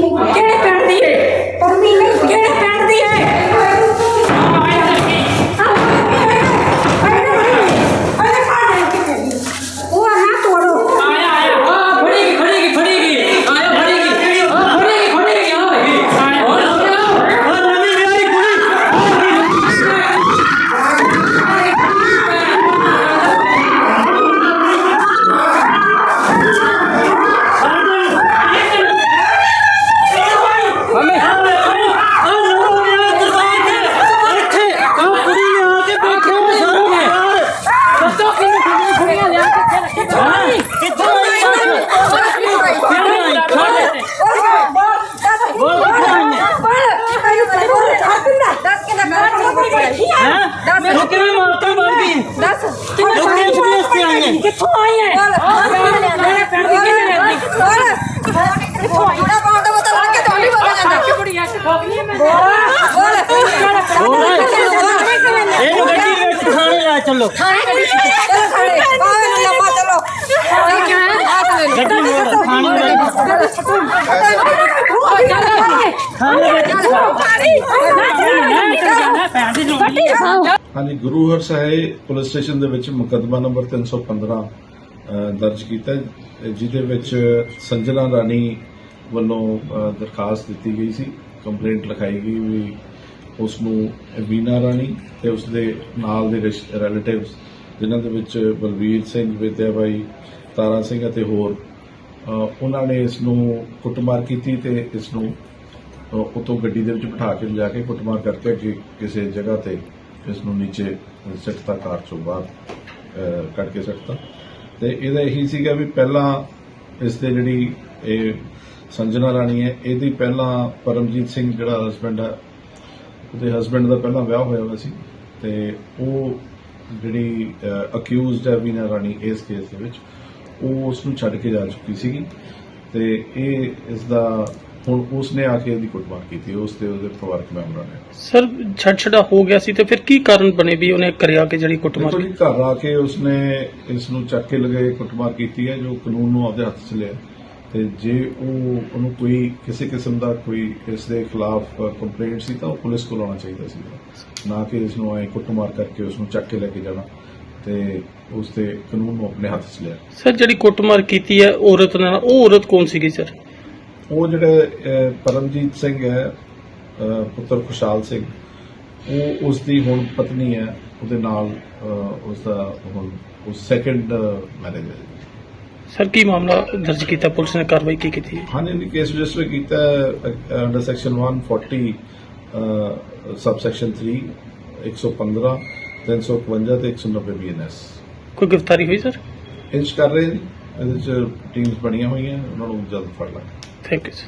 Pamilya. ¿Quieres partir? ਕਿੱਥੋਂ ਆਈ ਹੈ ਮੇਰੇ ਪਿੰਡ ਦੀ ਕਿੱਥੇ ਰਹਿੰਦੀ ਮੈਂ ਇਹਨੂੰ ਗੱਡੀ ਦੇ ਵਿੱਚ ਥਾਣੇ ਲੈ ਚੱਲੋ ਚਲੋ ਖਾਣੇ ਬਾਹਰ ਨੂੰ ਲੰਮਾ ਚਲੋ ਹੱਥ ਲੈ ਗੱਡੀ ਮੋੜ ਥਾਣੇ ਲੈ ਥਾਣੇ ਵਿੱਚ ਹਾਂਜੀ ਗੁਰੂ ਹਰ ਸਾਹਿਬ ਪੁਲਿਸ ਸਟੇਸ਼ਨ ਦੇ ਵਿੱਚ ਮੁਕੱਦਮਾ ਨੰਬਰ 315 ਅ, ਦਰਜ ਕੀਤਾ ਜਿਹਦੇ ਵਿੱਚ ਸੰਜਨਾ ਰਾਣੀ ਵੱਲੋਂ ਦਰਖਾਸਤ ਦਿੱਤੀ ਗਈ ਸੀ ਕੰਪਲੇਂਟ ਲਿਖਾਈ ਗਈ ਵੀ ਉਸ ਨੂੰ ਵੀਨਾ ਰਾਣੀ ਤੇ ਉਸ ਦੇ ਨਾਲ ਦੇ ਰਿਲੇਟਿਵਸ ਜਿਨ੍ਹਾਂ ਦੇ ਵਿੱਚ ਬਲਵੀਰ ਸਿੰਘ ਵਿਦਿਆ ਬਾਈ ਤਾਰਾ ਸਿੰਘ ਅਤੇ ਹੋਰ ਉਹਨਾਂ ਨੇ ਇਸ ਨੂੰ ਕੁੱਟਮਾਰ ਕੀਤੀ ਤੇ ਇਸ ਨੂੰ ਅ, ਗੱਡੀ ਦੇ ਵਿੱਚ ਬਿਠਾ ਕੇ ਲਿਜਾ ਕੇ ਕੁੱਟਮਾਰ ਕਰਕੇ ਅੱਗੇ ਕਿਸੇ ਜਗ੍ਹਾ ਤੇ ਇਸ ਨੂੰ ਨੀਚੇ ਸਿੱਟਤਾ ਕਾਰ ਚੋਂ ਬਾਹਰ ਕੱਢ ਕੇ ਸਿੱਟਤਾ। ਤੇ ਇਹਦਾ ਇਹੀ ਸੀਗਾ ਵੀ ਪਹਿਲਾਂ ਇਸ ਦੇ ਜਿਹੜੀ ਇਹ ਸੰਜਨਾ ਰਾਣੀ ਹੈ, ਇਹਦੀ ਪਹਿਲਾਂ ਪਰਮਜੀਤ ਸਿੰਘ ਜਿਹੜਾ ਹਸਬੰਡ ਹੈ, ਉਹਦੇ ਹਸਬੰਡ ਦਾ ਪਹਿਲਾਂ ਵਿਆਹ ਹੋਇਆ ਹੋਇਆ ਸੀ। ਤੇ ਉਹ ਜਿਹੜੀ ਅਕਿਊਜ਼ਡ ਹੈ ਵੀਨਾ ਰਾਣੀ ਇਸ ਕੇਸ ਦੇ ਵਿੱਚ, ਉਹ ਉਸ ਨੂੰ ਛੱਡ ਕੇ ਜਾ ਚੁੱਕੀ ਸੀਗੀ। ਤੇ ਇਹ ਇਸ ਦਾ ਹੁਣ ਉਸ ਨੇ ਆ ਕੇ ਇਹਦੀ ਕੁੱਟਮਾਰ ਕੀਤੀ ਉਸ ਤੇ ਉਹਦੇ ਪਰਿਵਾਰਕ ਮੈਂਬਰਾਂ ਨੇ। ਸਰ ਛੱਡ ਛੜਾ ਹੋ ਗਿਆ ਸੀ ਤੇ ਫਿਰ ਕੀ ਕਾਰਨ ਬਣੇ ਵੀ ਉਹਨੇ ਕਰਿਆ ਕਿ ਜਿਹੜੀ ਕੁੱਟਮਾਰ ਜੀ ਘਰ ਆ ਕੇ ਉਸਨੇ ਇਸ ਨੂੰ ਚੱਕ ਕੇ ਲਗਾਏ ਕੁੱਟਮਾਰ ਕੀਤੀ ਹੈ ਜੋ ਕਾਨੂੰਨ ਨੂੰ ਆਪਦੇ ਹੱਥ 'ਚ ਲਿਆ ਤੇ ਜੇ ਉਹ ਉਹਨੂੰ ਕੋਈ ਕਿਸੇ ਕਿਸਮ ਦਾ ਕੋਈ ਇਸ ਦੇ ਖਿਲਾਫ ਕੰਪਲੇਂਟ ਸੀ ਤਾਂ ਉਹ ਪੁਲਿਸ ਕੋਲ ਆਉਣਾ ਚਾਹੀਦਾ ਸੀ। ਨਾ ਕਿ ਇਸ ਨੂੰ ਐ ਕੁੱਟਮਾਰ ਕਰਕੇ ਉਸ ਨੂੰ ਚੱਕ ਕੇ ਲੈ ਕੇ ਜਾਣਾ ਤੇ ਉਸ ਦੇ ਕਾਨੂੰਨ ਨੂੰ ਆਪਣੇ ਹੱਥ 'ਚ ਲਿਆ। ਸਰ ਜਿਹੜੀ ਕੁੱਟਮਾਰ ਕੀਤੀ ਹੈ ਔਰਤ ਨਾਲ ਉਹ ਔਰਤ ਕੌਣ ਸੀਗੀ ਸਰ? ਉਹ ਜਿਹੜੇ ਪਰਮਜੀਤ ਸਿੰਘ ਹੈ ਪੁੱਤਰ ਖੁਸ਼ਹਾਲ ਸਿੰਘ ਉਹ ਉਸ ਦੀ ਹੁਣ ਪਤਨੀ ਹੈ ਉਹਦੇ ਨਾਲ ਉਸ ਦਾ ਹੁਣ ਉਸ ਸੈਕੰਡ ਮੈਰਿਜ ਹੈ। ਸਰ ਕੀ ਮਾਮਲਾ ਦਰਜ ਕੀਤਾ? ਪੁਲਿਸ ਨੇ ਕਾਰਵਾਈ ਕੀ ਕੀਤੀ? ਹੈ ਹਾਂ ਜੀ ਕੇਸ ਰਜਿਸਟਰ ਕੀਤਾ ਅੰਡਰ ਸੈਕਸ਼ਨ 140 ਸਬ ਸੈਕਸ਼ਨ 3 115 351 ਤੇ 190 ਬੀਐਨਐਸ ਕੋਈ ਗ੍ਰਿਫਤਾਰੀ ਹੋਈ ਸਰ ਇੰਚ ਕਰ ਰਹੇ ਨੇ ਇਹਦੇ ਚ ਟੀਮਸ ਬਣੀਆਂ ਹੋਈਆਂ ਉਹਨਾਂ ਨੂੰ ਜਲਦ ਫੜ ਲਾਂਗੇ। Thank you.